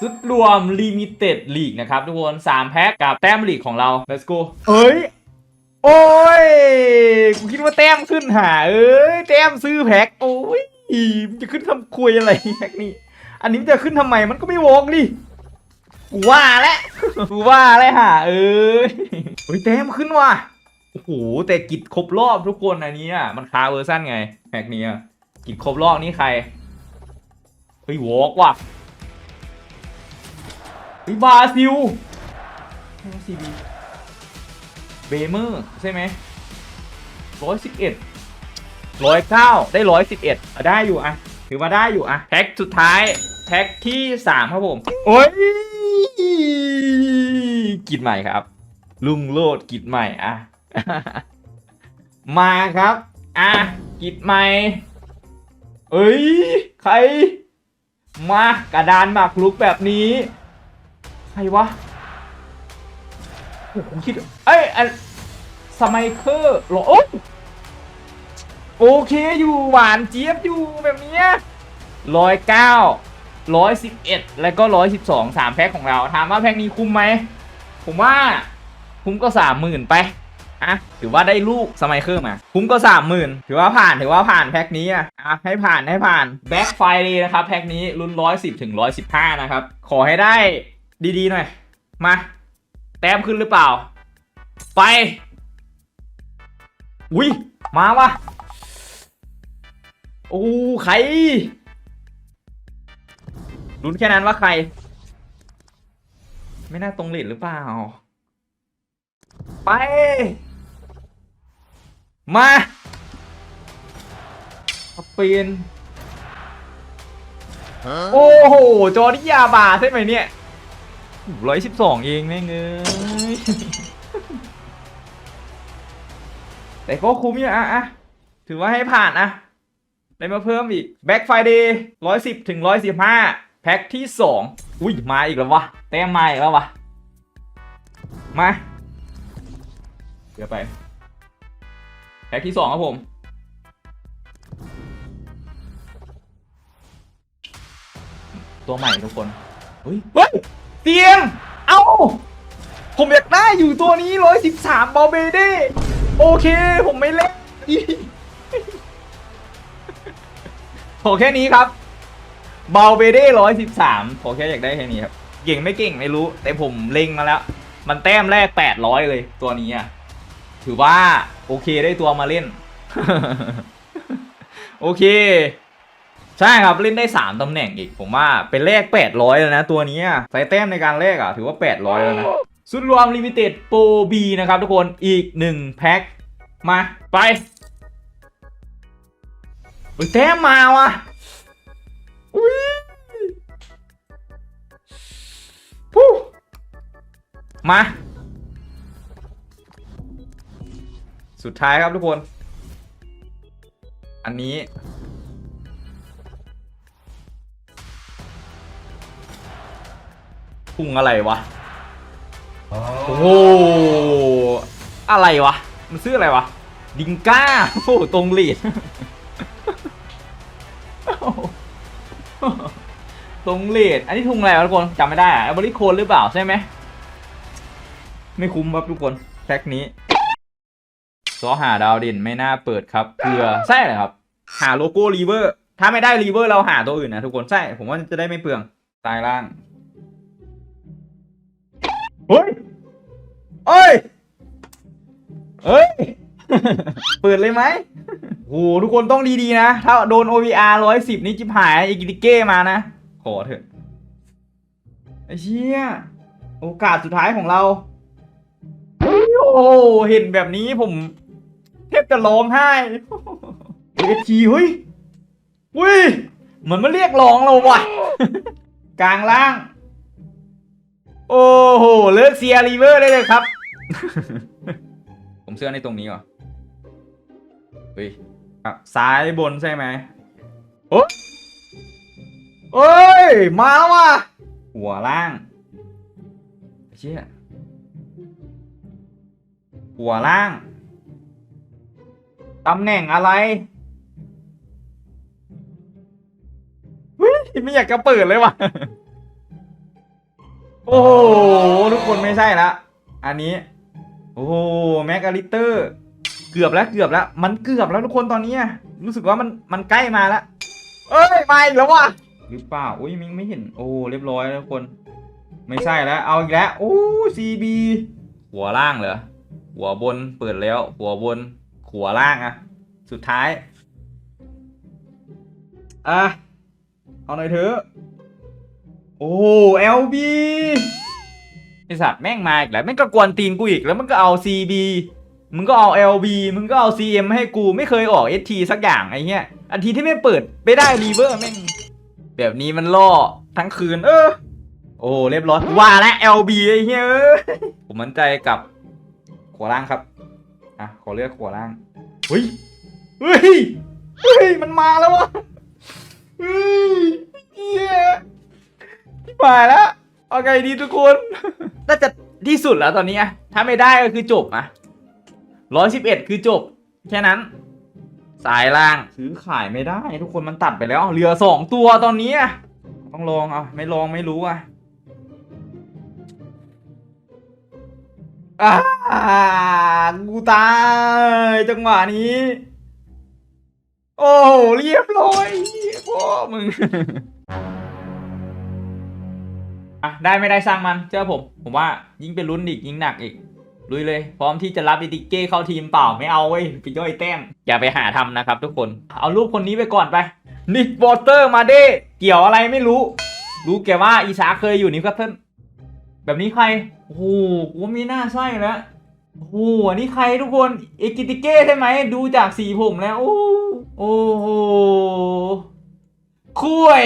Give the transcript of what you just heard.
สุดรวมลิมิเต็ดลีกนะครับทุกคน3แพ็คกับแต้มลีกของเรา let's go เอ้ย โอ้ย กูคิดว่าแต้มขึ้นหา เอ้ย แต้มซื้อแพ็คโอ้ยมันจะขึ้นทำคุยอะไรแพ็คนี้ อันนี้จะขึ้นทำไมมันก็ไม่วอกดิกูว่าแล้วกูว่าแล้วหาเอ้ยเฮ้ยแต้มขึ้นว่ะโอ้โหแต่กิจครบรอบทุกคนอันนี้อะมันคาเวอร์ชันไงแพ็คนี้อะกิจครบรอบนี้ใครเฮ้ยวอกว่ะ เฮ้ยบราซิลไม่ใช่ซีบีเบเมอร์ใช่ไหมร้อยสิบเอ็ดร้อยเก้าได้ร้อยสิบเอ็ดได้อยู่อะถือว่าได้อยู่อะแพ็คสุดท้ายแพ็คที่สามครับผม โอ้ยกิจใหม่ครับ ลุงโลดกิจใหม่อะมาครับ อะกิจใหม่เอ้ย ใคร มากระดานหมากลุกแบบนี้ ใครวะโอ้โหผมคิดเอ้ยอันสมัยเคอร์หรอโอ๊ยโอเคอยู่หวานเจี๊ยบอยู่แบบเนี้ยร้อยเก้าร้อยสิบเอ็ดแล้วก็ร้อยสิบสองสามแพ็คของเราถามว่าแพ็คนี้คุ้มไหมผมว่าคุ้มก็สามหมื่นไปอะถือว่าได้ลูกสมัยเคอร์มาคุ้มก็สามหมื่นถือว่าผ่านถือว่าผ่านแพ็คนี้อะอะให้ผ่านให้ผ่านแบ็คไฟเลยนะครับแพ็คนี้รุ่นร้อยสิบถึงร้อยสิบห้านะครับขอให้ได้ ดีๆหน่อย มา แต้มขึ้นหรือเปล่า ไป อุ้ย มาวะโอ้ใครลุ้นแค่นั้นว่าใคร ไม่น่าตรงหลิดหรือเปล่า ไป มาสปีนโอ้โห จอร์ดิยาบาใช่ไหมเนี่ย ร้อยสิบสองเองแม่งเอ้ยแต่ก็คุ้มอยู่อะอะถือว่าให้ผ่านอะได้มาเพิ่มอีก Back Friday ร้อยสิบถึงร้อยสิบห้าแพ็คที่สองอุ้ย มาอีกแล้ววะ แต้มมาอีกแล้ววะ มาเดี๋ยวไป แพ็คที่สองครับผม ตัวใหม่ทุกคนเฮ้ย เตียง เอ้า ผมอยากได้อยู่ตัวนี้ร้อยสิบสามบอเบเด้โอเค ผมไม่เล่นขอแค่นี้ครับบาเบเด้ร้อยสิบสามขอแค่อยากได้แค่นี้ครับ เก่งไม่เก่งไม่รู้ แต่ผมเล็งมาแล้ว มันแต้มแรกแปดร้อยเลยตัวนี้อะ ถือว่า โอเคได้ตัวมาเล่น โอเค ใช่ครับ เล่นได้ 3 ตำแหน่งอีก ผมว่าเป็นเลข 800 แล้วนะ ตัวนี้ใส่แต้มในการเลขอะ ถือว่า 800 แล้วนะ สุดรวมลิมิเต็ดโปรบีนะครับทุกคนอีก 1 แพ็ค มา ไปแต้มมาว่ะอุ้ยปู้มา สุดท้ายครับทุกคน อันนี้ พุงอะไรวะ โอ้โห อะไรวะ มันซื้ออะไรวะ ดิงก้า โอ้โหตรงหลีดตรงหลีดอันนี้ทุงอะไรวะทุกคนจำไม่ได้อะบริโคนหรือเปล่าใช่ไหม ไม่คุ้มครับทุกคน แพ็คนี้ซอหาดาวเด่นไม่น่าเปิดครับเกลือใช่เลยครับ หาโลโก้รีเวอร์ ถ้าไม่ได้รีเวอร์เราหาตัวอื่นนะทุกคน ใช่ ผมว่าจะได้ไม่เปลืองตายล่าง เฮ้ยเอ้ยเอ้ย เปิดเลยไหมโหทุกคนต้องดีๆนะ ถ้าโดน OVR ร้อยสิบนี่จิบหายอีกิติเก้มานะ ขอเถอะ ไอ้เชี่ย โอกาสสุดท้ายของเราเฮ้ยโอ้โหเห็นแบบนี้ผมแทบจะร้องไห้เอทีเฮ้ยเฮ้ย เหมือนมาเรียกร้องเราว่ะ กลางล่าง โอ้โห เลิกเซียรีเวอร์ได้เลยครับ ผมเชื่อในตรงนี้เหรอเฮ้ยอะซ้ายบนใช่ไหมโอ้เอ้ย มาแล้วว่ะ หัวล่างเชี่ยหัวล่าง ตำแหน่งอะไรเฮ้ยไม่อยากจะเปิดเลยว่ะ โอ้โหทุกคนไม่ใช่ละอันนี้ โอ้โหแมกกาลิเตอร์ เกือบแล้วเกือบแล้ว มันเกือบแล้วทุกคนตอนนี้อะรู้สึกว่ามันมันใกล้มาแล้วเอ้ยมาอีกแล้วว่ะหรือเปล่าอุ้ยมิงไม่เห็นโอ้เรียบร้อยแล้วทุกคน ไม่ใช่แล้ว เอาอีกแล้วโอ้ซีบีหัวล่างเหรอหัวบนเปิดแล้ว หัวบนหัวล่างอะสุดท้ายอะเอาหน่อยเถอะ โอ้เอลบีไอสัตว์แม่งมาอีกแล้วแม่งก็กวนตีนกูอีกแล้วมันก็เอา CB มึงก็เอา LB มึงก็เอา CM ให้กูไม่เคยออก ST สักอย่างไอ้เงี้ยอันทีที่ไม่เปิดไปได้รีเวอร์แม่งแบบนี้มันล่อทั้งคืน เออ โอ้เรียบร้อยว่าแล้ว LB ไอ้เงี้ยผมมั่นใจกับขวาล่างครับอะขอเลือกขวาล่างเฮ้ยเฮ้ยเฮ้ยมันมาแล้ววะเฮ้ยเหี้ย มาแล้วเอาไงดีทุกคนน่าจะที่สุดแล้วตอนนี้อะถ้าไม่ได้ก็คือจบอะร้อยสิบเอ็ดคือจบ แค่นั้น สายล่างซื้อขายไม่ได้ ทุกคนมันตัดไปแล้วเหลือสองตัวตอนนี้อะต้องลองอะไม่ลองไม่รู้อะอ่ากูตายจังหวะนี้ โอ้เรียบร้อยพ่อมึง อะได้ไม่ได้สร้างมันเชื่อผม ผมว่ายิ่งเป็นลุ้นอีกยิ่งหนักอีกลุยเลย พร้อมที่จะรับอิติเก้เข้าทีมเปล่าไม่เอาเว้ยไปย่อยแต้มอย่าไปหาทำนะครับทุกคน เอารูปคนนี้ไปก่อนไปนิกวอเตอร์มาเด้เกี่ยวอะไรไม่รู้ รู้แกว่าอีสาเคยอยู่นิวคาสเซิลแบบนี้ใครโอ้โหกูว่าไม่น่าใช่แล้วโอ้โหอันนี้ใครทุกคนเอกิติเก้ใช่ไหมดูจากสีผมแล้ว โอ้โอ้โหคุย